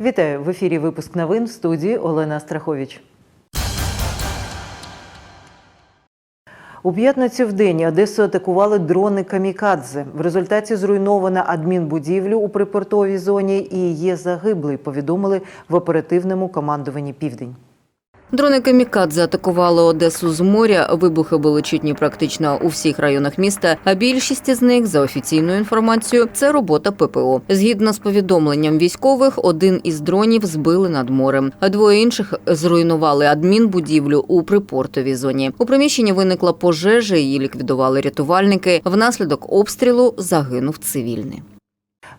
Вітаю в ефірі. Випуск новин в студії Олена Страхович. У п'ятницю в день Одесу атакували дрони камікадзе. В результаті зруйнована адмінбудівлю у припортовій зоні і є загиблий. Повідомили в оперативному командуванні Південь. Дрони камікадзе атакували Одесу з моря. Вибухи були чутні практично у всіх районах міста. А більшість з них, за офіційною інформацією, це робота ППО. Згідно з повідомленням військових, один із дронів збили над морем, а двоє інших зруйнували адмінбудівлю у припортовій зоні. У приміщенні виникла пожежа. Її ліквідували рятувальники. Внаслідок обстрілу загинув цивільний.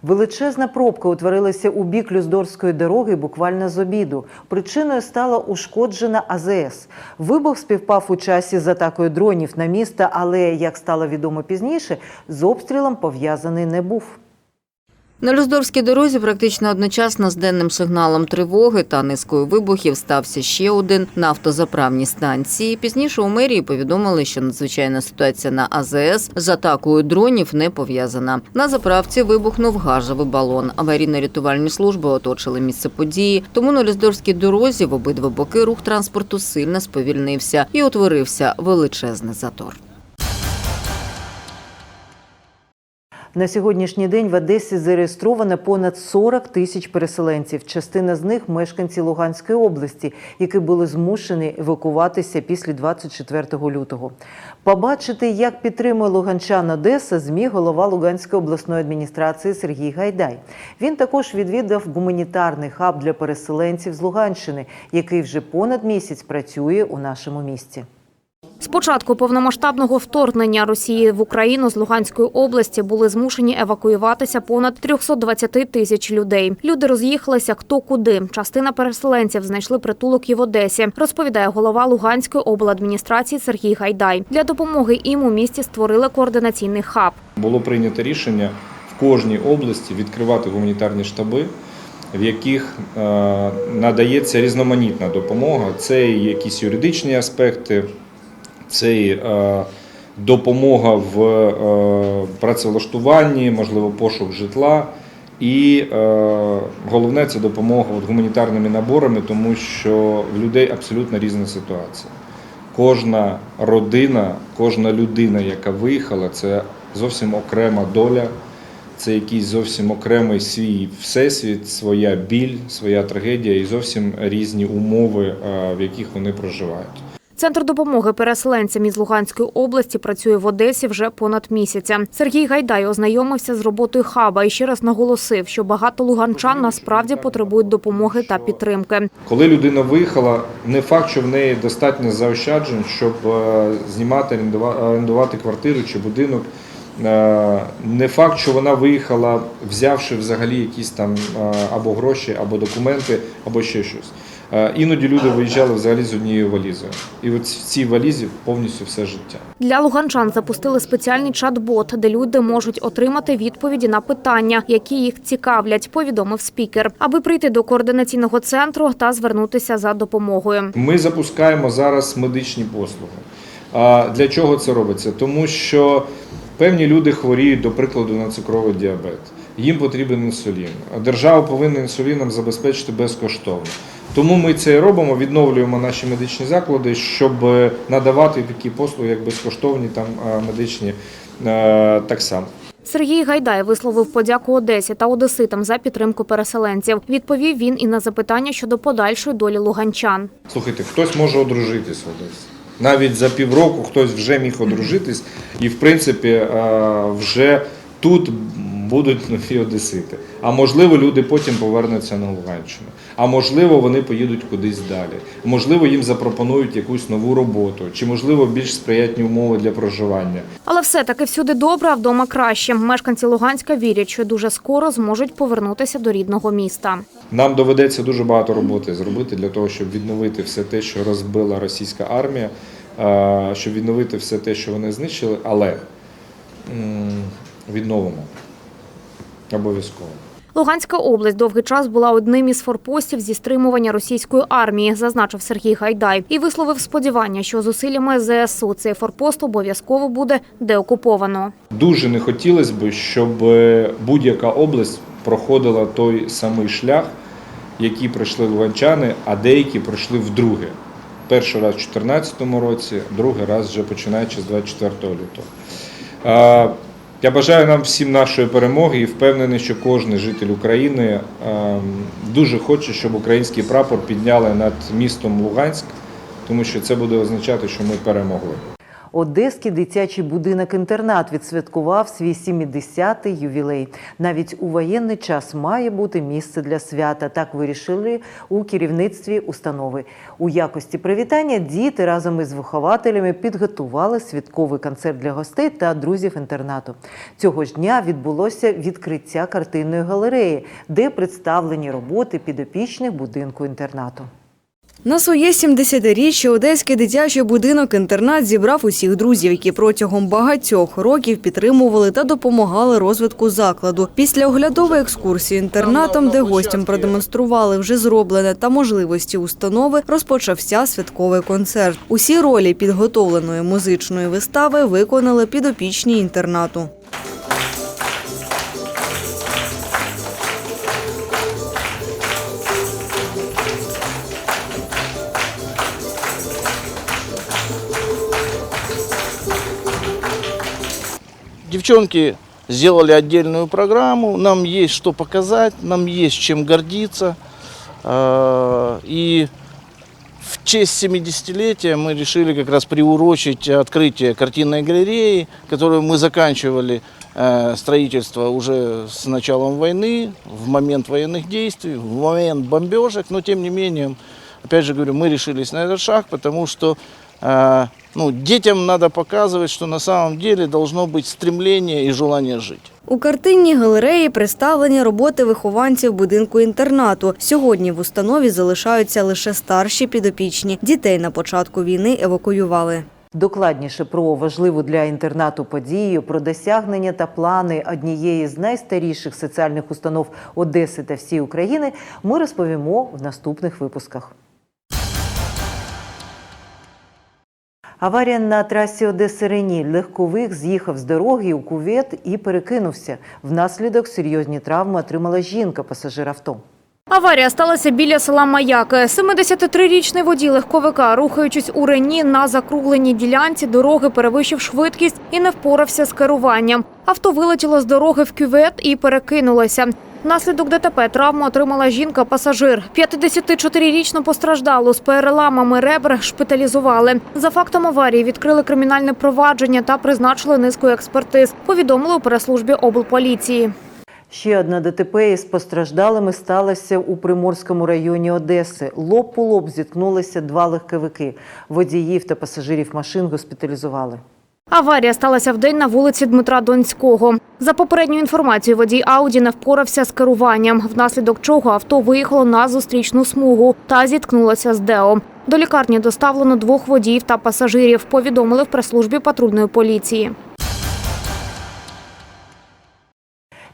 Величезна пробка утворилася у бік Люздорської дороги буквально з обіду. Причиною стала ушкоджена АЗС. Вибух співпав у часі з атакою дронів на місто, але, як стало відомо пізніше, з обстрілом пов'язаний не був. На Люздорській дорозі практично одночасно з денним сигналом тривоги та низкою вибухів стався ще один на автозаправній станції. Пізніше у мерії повідомили, що надзвичайна ситуація на АЗС з атакою дронів не пов'язана. На заправці вибухнув газовий балон. Аварійно-рятувальні служби оточили місце події. Тому на Люздорській дорозі в обидва боки рух транспорту сильно сповільнився і утворився величезний затор. На сьогоднішній день в Одесі зареєстровано понад 40 тисяч переселенців. Частина з них мешканці Луганської області, які були змушені евакуватися після 24 лютого. Побачити, як підтримує Луганчан Одеса, зміг голова Луганської обласної адміністрації Сергій Гайдай. Він також відвідав гуманітарний хаб для переселенців з Луганщини, який вже понад місяць працює у нашому місті. З початку повномасштабного вторгнення Росії в Україну з Луганської області були змушені евакуюватися понад 320 тисяч людей. Люди роз'їхалися хто куди. Частина переселенців знайшли притулок і в Одесі, розповідає голова Луганської обладміністрації Сергій Гайдай. Для допомоги їм у місті створили координаційний хаб. Було прийнято рішення в кожній області відкривати гуманітарні штаби, в яких е, надається різноманітна допомога. Це якісь юридичні аспекти, це е, допомога в е, працевлаштуванні, можливо, пошук житла. І е, головне це допомога от, гуманітарними наборами, тому що в людей абсолютно різна ситуація. Кожна родина, кожна людина, яка виїхала, це зовсім окрема доля, це якийсь зовсім окремий свій всесвіт, своя біль, своя трагедія і зовсім різні умови, в яких вони проживають. Центр допомоги переселенцям із Луганської області працює в Одесі вже понад місяця. Сергій Гайдай ознайомився з роботою хаба і ще раз наголосив, що багато луганчан насправді потребують допомоги та підтримки. Коли людина виїхала, не факт, що в неї достатньо заощаджень, щоб е, знімати, орендува- орендувати квартиру чи будинок. Е, Не факт, що вона виїхала, взявши взагалі якісь там е, або гроші, або документи, або ще щось. Е, Іноді люди виїжджали взагалі з однією валізою. І от в цій валізі повністю все життя. Для луганчан запустили спеціальний чат-бот, де люди можуть отримати відповіді на питання, які їх цікавлять, повідомив спікер, аби прийти до координаційного центру та звернутися за допомогою. Ми запускаємо зараз медичні послуги. А для чого це робиться? Тому що певні люди хворіють, до прикладу, на цукровий діабет. Їм потрібен інсулін. Держава повинна інсуліном забезпечити безкоштовно. Тому ми це і робимо, відновлюємо наші медичні заклади, щоб е, надавати такі послуги, як безкоштовні там е, медичні е, так само. Сергій Гайдай висловив подяку Одесі та одеситам за підтримку переселенців. Відповів він і на запитання щодо подальшої долі луганчан. Слухайте, хтось може одружитись в Одесі. Навіть за півроку хтось вже міг одружитись, і в принципі вже тут будуть нові одесити. А можливо, люди потім повернуться на Луганщину. А можливо, вони поїдуть кудись далі. Можливо, їм запропонують якусь нову роботу, чи можливо більш сприятні умови для проживання. Але все таки всюди добре, а вдома краще. Мешканці Луганська вірять, що дуже скоро зможуть повернутися до рідного міста. Нам доведеться дуже багато роботи зробити для того, щоб відновити все те, що розбила російська армія, щоб відновити все те, що вони знищили, але відновимо обов'язково. Луганська область довгий час була одним із форпостів зі стримування російської армії, зазначив Сергій Гайдай, і висловив сподівання, що зусиллями ЗСУ цей форпост обов'язково буде деокуповано. Дуже не хотілося б, щоб е, будь-яка область проходила той самий шлях які пройшли луганчани, а деякі пройшли вдруге. Перший раз у 2014 році, другий раз вже починаючи з 24 лютого. Я бажаю нам всім нашої перемоги і впевнений, що кожен житель України е, дуже хоче, щоб український прапор підняли над містом Луганськ, тому що це буде означати, що ми перемогли. Одеський дитячий будинок-інтернат відсвяткував свій 70-й ювілей. Навіть у воєнний час має бути місце для свята. Так вирішили у керівництві установи. У якості привітання діти разом із вихователями підготували святковий концерт для гостей та друзів інтернату. Цього ж дня відбулося відкриття картинної галереї, де представлені роботи підопічних будинку інтернату. На своє 70-річчя одеський дитячий будинок-інтернат зібрав усіх друзів, які протягом багатьох років підтримували та допомагали розвитку закладу. Після оглядової екскурсії інтернатом, де гостям продемонстрували вже зроблене та можливості установи, розпочався святковий концерт. Усі ролі підготовленої музичної вистави виконали підопічні інтернату. Девчонки сделали отдельную программу, нам есть что показать, нам есть чем гордиться. А, И в честь 70-летия мы решили как раз приурочить открытие картинной галереи, которую мы заканчивали э, строительство уже с началом войны, в момент военных действий, в момент бомбежек, но тем не менее, опять же говорю, мы решились на этот шаг, потому что ну, детям надо показывать, что на самом деле должно быть стремление и желание жить. У картинній галереї представлені роботи вихованців будинку інтернату. Сьогодні в установі залишаються лише старші підопічні. Дітей на початку війни евакуювали. Докладніше про важливу для інтернату подію, про досягнення та плани однієї з найстаріших соціальних установ Одеси та всієї України ми розповімо в наступних випусках. Аварія на трасі Одеси Рені. Легковик з'їхав з дороги у кувет і перекинувся. Внаслідок серйозні травми отримала жінка, пасажир авто. Аварія сталася біля села Маяки. 73-річний водій легковика, рухаючись у Рені на закругленій ділянці дороги, перевищив швидкість і не впорався з керуванням. Авто вилетіло з дороги в кювет і перекинулося. Внаслідок ДТП травму отримала жінка-пасажир. 54-річну постраждалу з переламами ребер шпиталізували. За фактом аварії відкрили кримінальне провадження та призначили низку експертиз. Повідомили у прес-службі облполіції. Ще одна ДТП із постраждалими сталося у Приморському районі Одеси. Лоб у лоб зіткнулися два легковики. Водіїв та пасажирів машин госпіталізували. Аварія сталася вдень на вулиці Дмитра Донського. За попередньою інформацією, водій Ауді не впорався з керуванням, внаслідок чого авто виїхало на зустрічну смугу та зіткнулося з Део. До лікарні доставлено двох водіїв та пасажирів, повідомили в прес-службі патрульної поліції.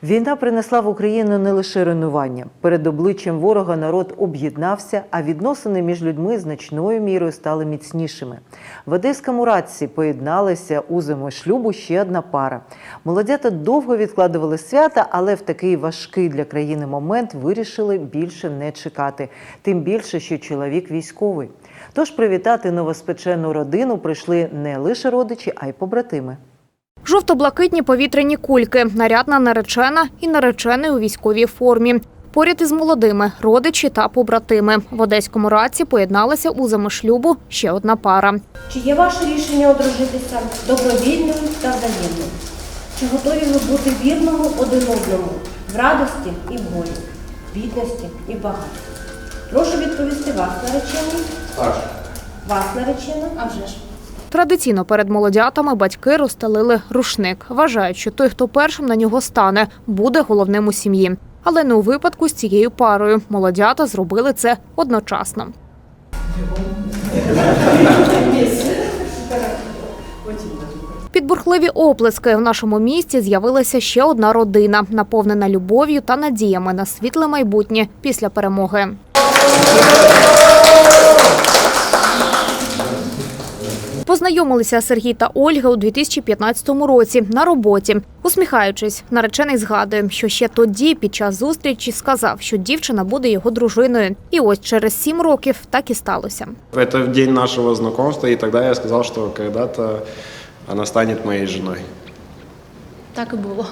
Війна принесла в Україну не лише руйнування. Перед обличчям ворога народ об'єднався, а відносини між людьми значною мірою стали міцнішими. В Одеському радці поєдналися у зиму шлюбу ще одна пара. Молодята довго відкладували свята, але в такий важкий для країни момент вирішили більше не чекати. Тим більше, що чоловік військовий. Тож привітати новоспечену родину прийшли не лише родичі, а й побратими. Жовто-блакитні повітряні кульки, нарядна наречена і наречений у військовій формі. Поряд із молодими родичі та побратими. В одеському раці поєдналася у зими шлюбу ще одна пара. Чи є ваше рішення одружитися добровільним та взаємним? Чи готові ви бути вірному один одному в радості і в болі, в бідності і багатстві? Прошу відповісти вас, наречений. Вас, наречена. А вже ж. Традиційно перед молодятами батьки розстелили рушник. Вважають, що той, хто першим на нього стане, буде головним у сім'ї. Але не у випадку з цією парою. Молодята зробили це одночасно. Під бурхливі оплески в нашому місті з'явилася ще одна родина, наповнена любов'ю та надіями на світле майбутнє після перемоги. Познайомилися Сергій та Ольга у 2015 році на роботі. Усміхаючись, наречений згадує, що ще тоді під час зустрічі сказав, що дівчина буде його дружиною. І ось через сім років так і сталося. Это в день нашего знакомства, и тогда я сказал, что когда-то она станет моей женой. Так і було.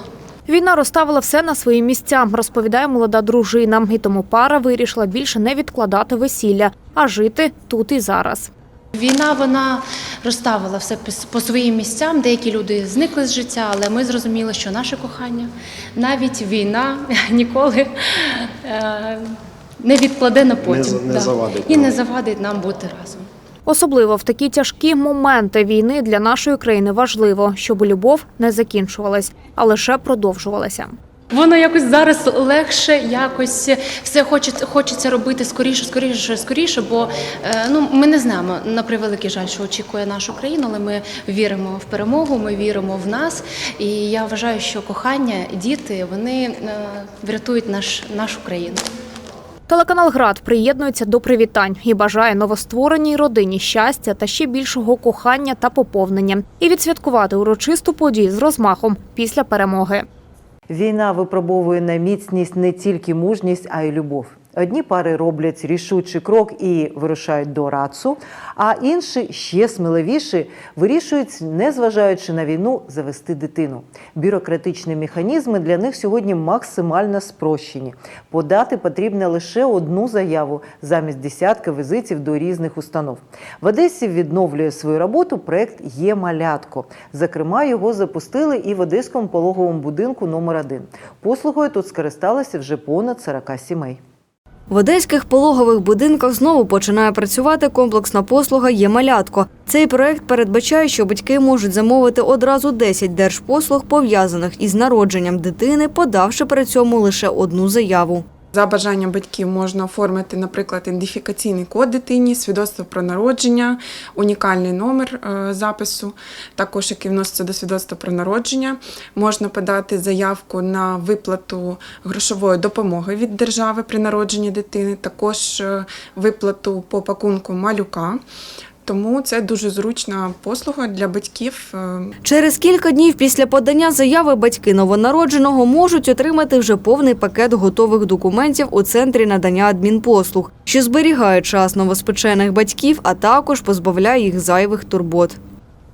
Війна розставила все на свої місця, розповідає молода дружина. І тому пара вирішила більше не відкладати весілля, а жити тут і зараз. Війна вона розставила все по своїм місцям. Деякі люди зникли з життя, але ми зрозуміли, що наше кохання, навіть війна ніколи е, не відкладе на потім. за- не завадить І нам. не завадить нам бути разом. Особливо в такі тяжкі моменти війни для нашої країни важливо, щоб любов не закінчувалась, а лише продовжувалася. Воно якось зараз легше, якось все хочеться, хочеться робити скоріше, скоріше, скоріше, бо е, ну ми не знаємо на превеликий жаль, що очікує нашу країну, але ми віримо в перемогу, ми віримо в нас. І я вважаю, що кохання, діти вони е, врятують наш нашу країну. Телеканал Град приєднується до привітань і бажає новоствореній родині щастя та ще більшого кохання та поповнення, і відсвяткувати урочисту подію з розмахом після перемоги. Війна випробовує на міцність не тільки мужність, а й любов. Одні пари роблять рішучий крок і вирушають до рацу, а інші ще сміливіші вирішують, незважаючи на війну, завести дитину. Бюрократичні механізми для них сьогодні максимально спрощені. Подати потрібно лише одну заяву замість десятка візитів до різних установ. В Одесі відновлює свою роботу проект Є малятко. Зокрема, його запустили і в Одеському пологовому будинку номер 1 Послугою тут скористалося вже понад 40 сімей. В одеських пологових будинках знову починає працювати комплексна послуга «Є малятко». Цей проект передбачає, що батьки можуть замовити одразу 10 держпослуг, пов'язаних із народженням дитини, подавши при цьому лише одну заяву. За бажанням батьків можна оформити, наприклад, ідентифікаційний код дитині, свідоцтво про народження, унікальний номер е, запису, також який вноситься до свідоцтва про народження. Можна подати заявку на виплату грошової допомоги від держави при народженні дитини, також е, виплату по пакунку малюка. Тому це дуже зручна послуга для батьків. е, Через кілька днів після подання заяви батьки новонародженого можуть отримати вже повний пакет готових документів у центрі надання адмінпослуг, що зберігає час новоспечених батьків, а також позбавляє їх зайвих турбот.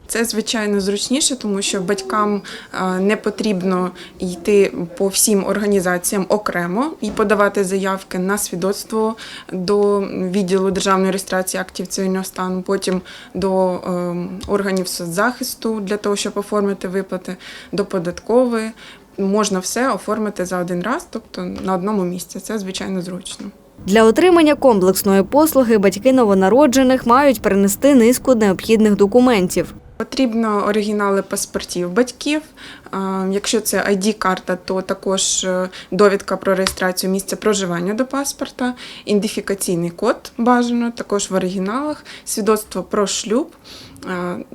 Це звичайно зручніше, тому що батькам е, не потрібно йти по всім організаціям окремо і подавати заявки на свідоцтво до відділу державної реєстрації актів цивільного стану, потім до е, органів соцзахисту для того, щоб оформити виплати, до податкової. Можна все оформити за один раз, тобто на одному місці. Це звичайно зручно. Для отримання комплексної послуги батьки новонароджених мають принести низку необхідних документів. Потрібно оригінали паспортів батьків. Якщо це ID-карта, то також е, довідка про реєстрацію місця проживання до паспорта, ідентифікаційний код бажано, також в оригіналах, свідоцтво про шлюб.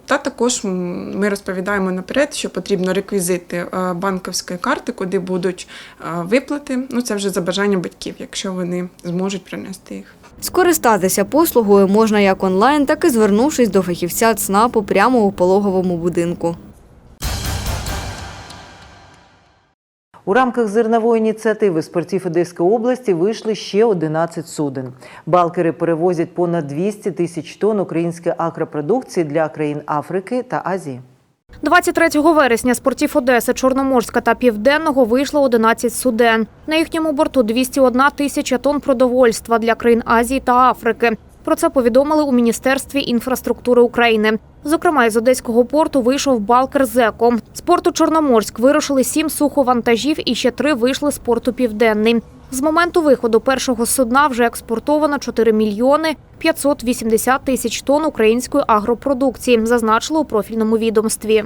Та також ми розповідаємо наперед, що потрібно реквізити е, банківської карти, куди будуть е, виплати. Ну це вже за бажанням батьків, якщо вони зможуть принести їх. Скористатися послугою можна як онлайн, так і звернувшись до фахівця ЦНАПу прямо у пологовому будинку. У рамках зернової ініціативи з портів Одеської області вийшли ще 11 суден. Балкери перевозять понад 200 тисяч тонн української агропродукції для країн Африки та Азії. 23 вересня з портів Одеси, Чорноморська та Південного вийшло 11 суден. На їхньому борту 201 тисяча тонн продовольства для країн Азії та Африки. Про це повідомили у Міністерстві інфраструктури України. Зокрема, із одеського порту вийшов балкер «Зеко». З порту Чорноморськ вирушили сім суховантажів і ще три вийшли з порту Південний. З моменту виходу першого судна вже експортовано 4 мільйони 580 тисяч тонн української агропродукції, зазначили у профільному відомстві.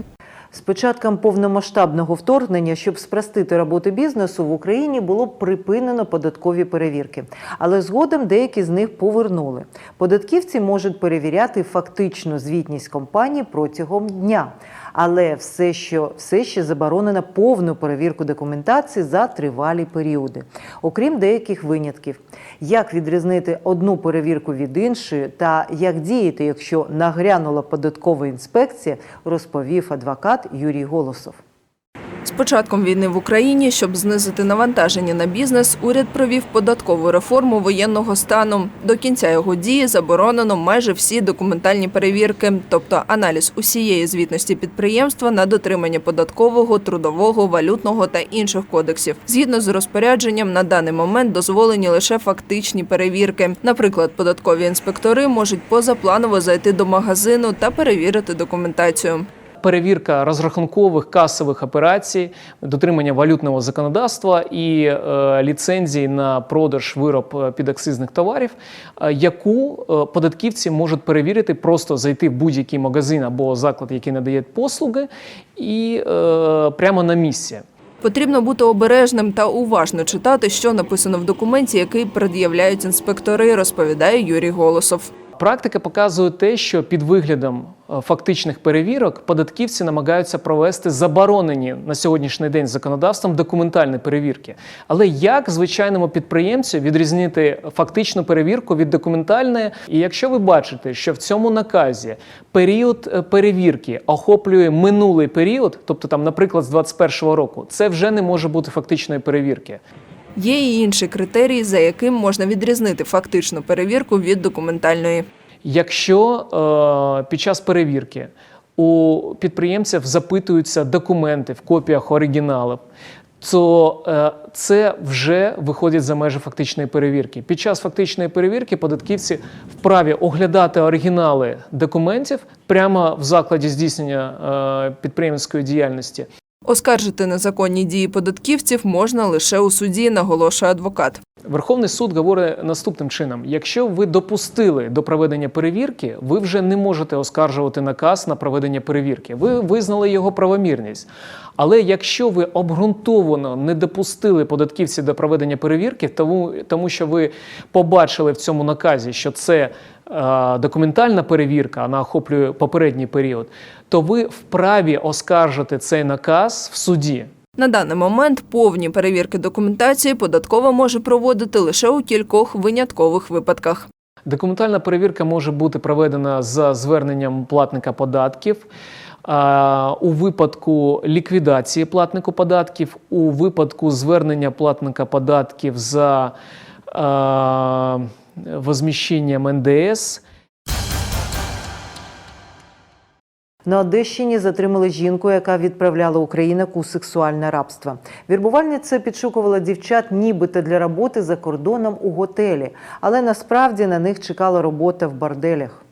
З початком повномасштабного вторгнення, щоб спростити роботу бізнесу в Україні, було припинено податкові перевірки, але згодом деякі з них повернули. Податківці можуть перевіряти фактичну звітність компанії протягом дня. Але все, що все ще заборонено повну перевірку документації за тривалі періоди, окрім деяких винятків. Як відрізнити одну перевірку від іншої та як діяти, якщо нагрянула податкова інспекція, розповів адвокат Юрій Голосов. З початком війни в Україні, щоб знизити навантаження на бізнес, уряд провів податкову реформу воєнного стану. До кінця його дії заборонено майже всі документальні перевірки, тобто аналіз усієї звітності підприємства на дотримання податкового, трудового, валютного та інших кодексів. Згідно з розпорядженням, на даний момент дозволені лише фактичні перевірки. Наприклад, податкові інспектори можуть позапланово зайти до магазину та перевірити документацію. Перевірка розрахункових касових операцій, дотримання валютного законодавства і е, ліцензії на продаж вироб е, підакцизних товарів, е, яку податківці можуть перевірити, просто зайти в будь-який магазин або заклад, який надає послуги, і прямо на місці. Потрібно бути обережним та уважно читати, що написано в документі, який пред'являють інспектори, розповідає Юрій Голосов. Практика показує те, що під виглядом е, фактичних перевірок податківці намагаються провести заборонені на сьогоднішній день законодавством документальні перевірки. Але як звичайному підприємцю відрізнити фактичну перевірку від документальної? І якщо ви бачите, що в цьому наказі період е, перевірки охоплює минулий період, тобто там, наприклад, з 2021 року, це вже не може бути фактичної перевірки. Є і інші критерії, за яким можна відрізнити фактичну перевірку від документальної. Якщо е, під час перевірки у підприємців запитуються документи в копіях оригіналів, то е, це вже виходить за межі фактичної перевірки. Під час фактичної перевірки податківці вправі оглядати оригінали документів прямо в закладі здійснення е, підприємницької діяльності. Оскаржити незаконні дії податківців можна лише у суді, наголошує адвокат. Верховний суд говорить наступним чином: якщо ви допустили до проведення перевірки, ви вже не можете оскаржувати наказ на проведення перевірки. Ви визнали його правомірність. Але якщо ви обґрунтовано не допустили податківців до проведення перевірки, тому, тому що ви побачили в цьому наказі, що це документальна перевірка, вона охоплює попередній період, то ви вправі оскаржити цей наказ в суді. На даний момент повні перевірки документації податкова може проводити лише у кількох виняткових випадках. Документальна перевірка може бути проведена за зверненням платника податків. У випадку ліквідації платнику податків, у випадку звернення платника податків за а, возміщенням НДС. На Одещині затримали жінку, яка відправляла українок у сексуальне рабство. Вірбувальниця підшукувала дівчат нібито для роботи за кордоном у готелі, але насправді на них чекала робота в борделях.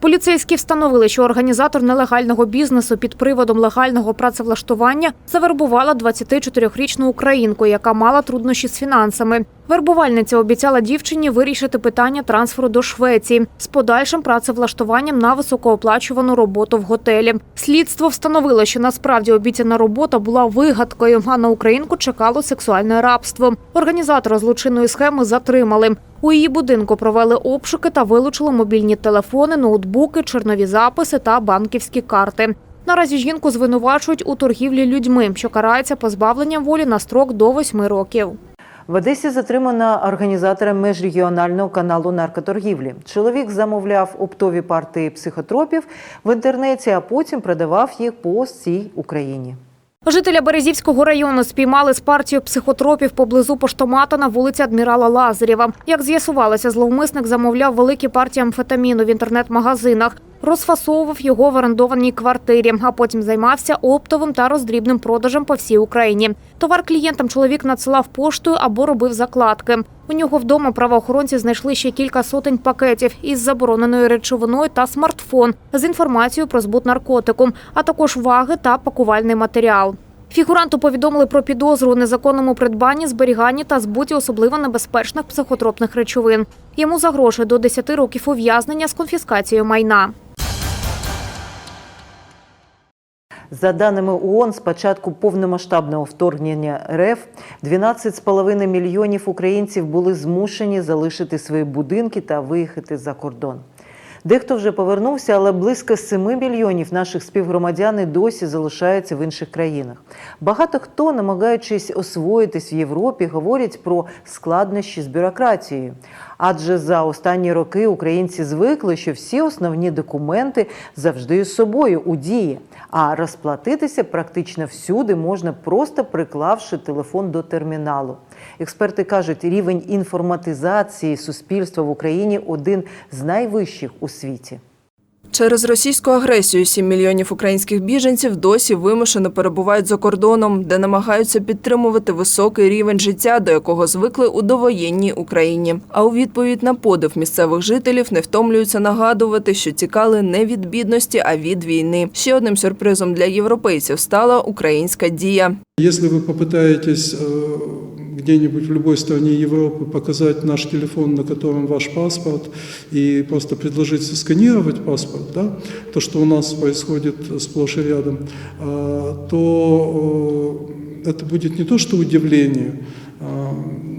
Поліцейські встановили, що організатор нелегального бізнесу під приводом легального працевлаштування завербувала 24-річну українку, яка мала труднощі з фінансами. Вербувальниця обіцяла дівчині вирішити питання трансферу до Швеції з подальшим працевлаштуванням на високооплачувану роботу в готелі. Слідство встановило, що насправді обіцяна робота була вигадкою, а на українку чекало сексуальне рабство. Організатора злочинної схеми затримали. У її будинку провели обшуки та вилучили мобільні телефони, ноутбуки, чорнові записи та банківські карти. Наразі жінку звинувачують у торгівлі людьми, що карається позбавленням волі на строк до восьми років. В Одесі затримана організатора межрегіонального каналу наркоторгівлі. Чоловік замовляв оптові партії психотропів в інтернеті, а потім продавав їх по всій Україні. Жителя Березівського району спіймали з партією психотропів поблизу поштомата на вулиці Адмірала Лазарєва. Як з'ясувалося, зловмисник замовляв великі партії амфетаміну в інтернет-магазинах, розфасовував його в орендованій квартирі, а потім займався оптовим та роздрібним продажем по всій Україні. Товар клієнтам чоловік надсилав поштою або робив закладки. У нього вдома правоохоронці знайшли ще кілька сотень пакетів із забороненою речовиною та смартфон з інформацією про збут наркотику, а також ваги та пакувальний матеріал. Фігуранту повідомили про підозру у незаконному придбанні, зберіганні та збуті особливо небезпечних психотропних речовин. Йому загрожує до 10 років ув'язнення з конфіскацією майна. За даними ООН, з початку повномасштабного вторгнення РФ 12,5 мільйонів українців були змушені залишити свої будинки та виїхати за кордон. Дехто вже повернувся, але близько 7 мільйонів наших співгромадян і досі залишаються в інших країнах. Багато хто, намагаючись освоїтись в Європі, говорять про складнощі з бюрократією. Адже за останні роки українці звикли, що всі основні документи завжди з собою у дії, а розплатитися практично всюди можна просто приклавши телефон до терміналу. Експерти кажуть, рівень інформатизації суспільства в Україні один з найвищих у світі. Через російську агресію 7 мільйонів українських біженців досі вимушено перебувають за кордоном, де намагаються підтримувати високий рівень життя, до якого звикли у довоєнній Україні. А у відповідь на подив місцевих жителів не втомлюються нагадувати, що тікали не від бідності, а від війни. Ще одним сюрпризом для європейців стала українська дія. Если вы попытаетесь э, где-нибудь в любой стране Европы показать наш телефон, на котором ваш паспорт, и просто предложить сканировать паспорт, да, то, что у нас происходит сплошь и рядом, а, то э, это будет не то, что удивление, а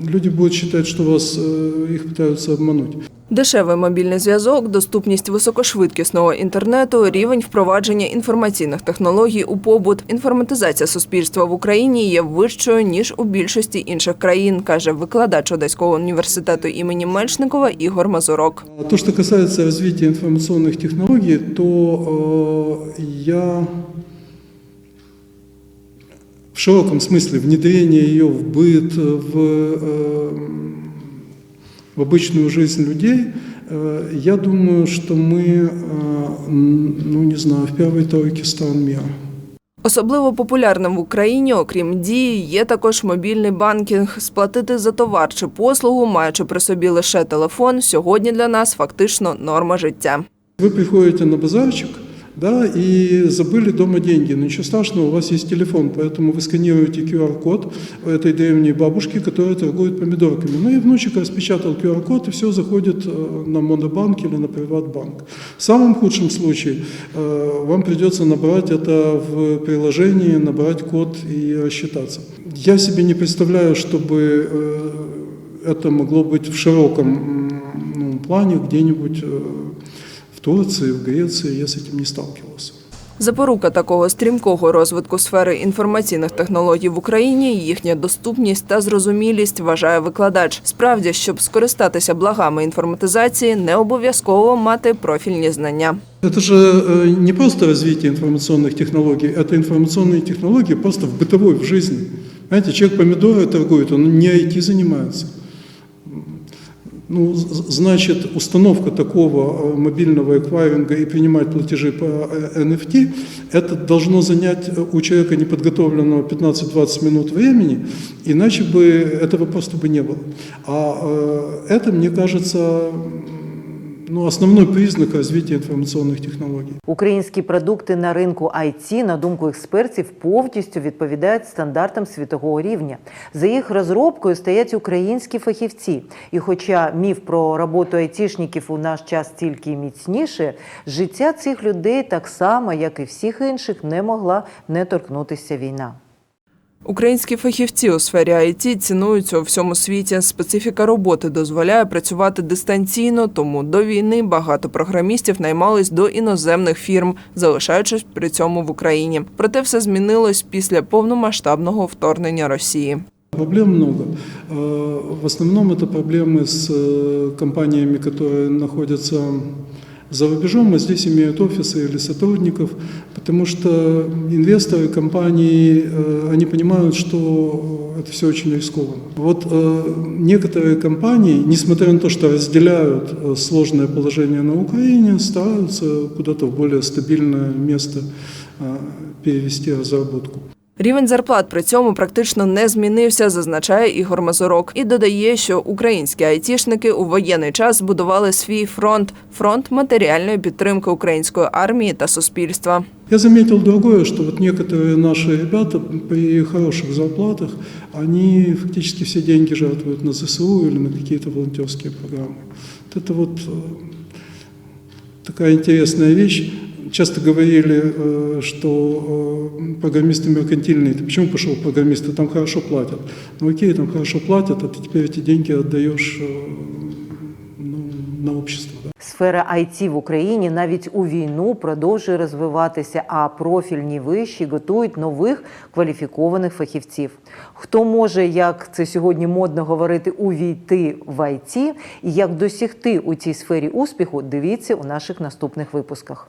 люди будут считать, что вас э, их пытаются обмануть. Дешевий мобільний зв'язок, доступність високошвидкісного інтернету, рівень впровадження інформаційних технологій у побут. Інформатизація суспільства в Україні є вищою ніж у більшості інших країн, каже викладач Одеського університету імені Мельшникова Ігор Мазурок. А То, что касается развития информационных технологий, то э, я в широком смысле внедрение ее в быт, в, э, в обычную жизнь людей, э, я думаю, что мы, э, м, ну не знаю, в первой тройке стран мира. Особливо популярним в Україні, окрім дії, є також мобільний банкінг. Сплатити за товар чи послугу, маючи при собі лише телефон, сьогодні для нас фактично норма життя. Вы приходите на базарчик, Да, и забыли дома деньги. Но ничего страшного, у вас есть телефон, поэтому вы сканируете QR-код этой древней бабушки, которая торгует помидорками. Ну и внучек распечатал QR-код, и все заходит э, на Монобанк или на Приватбанк. В самом худшем случае э, вам придется набрать это в приложении, набрать код и рассчитаться. Я себе не представляю, чтобы э, это могло быть в широком ну, плане где-нибудь Турции, в Греции, я с этим не сталкивался. Запорука такого стрімкого розвитку сфери інформаційних технологій в Україні їхня доступність та зрозумілість, вважає викладач. Справді, щоб скористатися благами інформатизації, не обов'язково мати профільні знання. Это же э, не просто развитие информационных технологий, это информационные технологии просто в бытовой, в жизни. Знаете, человек помидоры торгует, он не IT занимается. Ну, з- значит, установка такого э, мобильного эквайринга и принимать платежи по э, NFT, это должно занять э, у человека неподготовленного 15-20 минут времени, иначе бы этого просто бы не было. А э, это, мне кажется, м, ну, основной признак развития информационных технологий. Українські продукти на ринку IT, на думку експертів, повністю відповідають стандартам світового рівня. За їх розробкою стоять українські фахівці. І хоча міф про роботу айтішників у наш час тільки міцніше, життя цих людей так само, як і всіх інших, не могла не торкнутися війна. Українські фахівці у сфері IT цінуються у всьому світі. Специфіка роботи дозволяє працювати дистанційно, тому до війни багато програмістів наймались до іноземних фірм, залишаючись при цьому в Україні. Проте все змінилось після повномасштабного вторгнення Росії. Проблем много. Э, В основном это проблемы с э, компаниями, которые находятся За рубежом, а здесь имеют офисы или сотрудников, потому что инвесторы компании, э, они понимают, что это все очень рискованно. Вот э, некоторые компании, несмотря на то, что разделяют э, сложное положение на Украине, стараются куда-то в более стабильное место перевести разработку. Рівень зарплат при цьому практично не змінився, зазначає Ігор Мазурок. І додає, що українські айтішники у воєнний час збудували свій фронт фронт матеріальної підтримки української армії та суспільства. Я заметил другое, что вот некоторые наши ребята при хороших зарплатах, они фактически все деньги жертвуют на ЗСУ или на какие-то волонтерские программы. Вот это вот э, такая интересная вещь. Часто говорили, э, что э, программисты меркантильные. Ты почему пошел в программисты? Там хорошо платят. Ну окей, там хорошо платят, а ты теперь эти деньги отдаешь э, ну, на общество. да. Сфера IT в Україні навіть у війну продовжує розвиватися, а профільні виші готують нових кваліфікованих фахівців. Хто може, як це сьогодні модно говорити, увійти в IT і як досягти у цій сфері успіху, дивіться у наших наступних випусках.